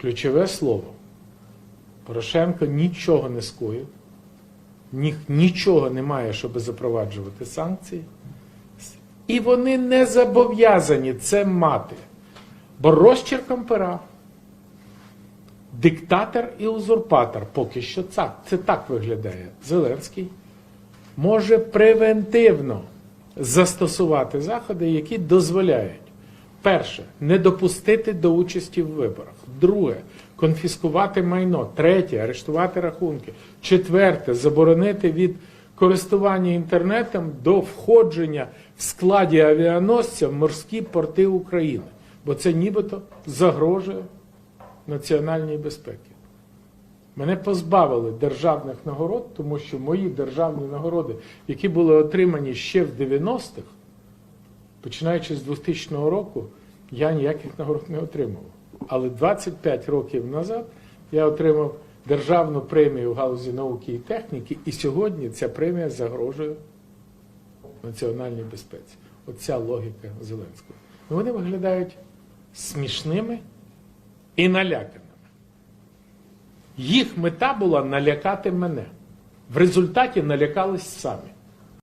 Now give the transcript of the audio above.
ключове слово. Порошенко нічого не скоїв, ні, нічого немає, щоб запроваджувати санкції. І вони не зобов'язані це мати. Бо розчерком пера диктатор і узурпатор поки що це, це так виглядає. Зеленський може превентивно застосувати заходи, які дозволяють. Перше, не допустити до участі в виборах. Друге, конфіскувати майно. Третє, арештувати рахунки. Четверте, заборонити від користування інтернетом до входження в складі авіаносця в морські порти України. Бо це нібито загрожує національній безпеці. Мене позбавили державних нагород, тому що мої державні нагороди, які були отримані ще в 90-х, починаючи з 2000 року, я ніяких нагород не отримував. Але 25 років назад я отримав державну премію в галузі науки і техніки, і сьогодні ця премія загрожує національній безпеці. Оця логіка Зеленського. Ну, вони виглядають смішними і наляканими. Їх мета була налякати мене. В результаті налякались самі.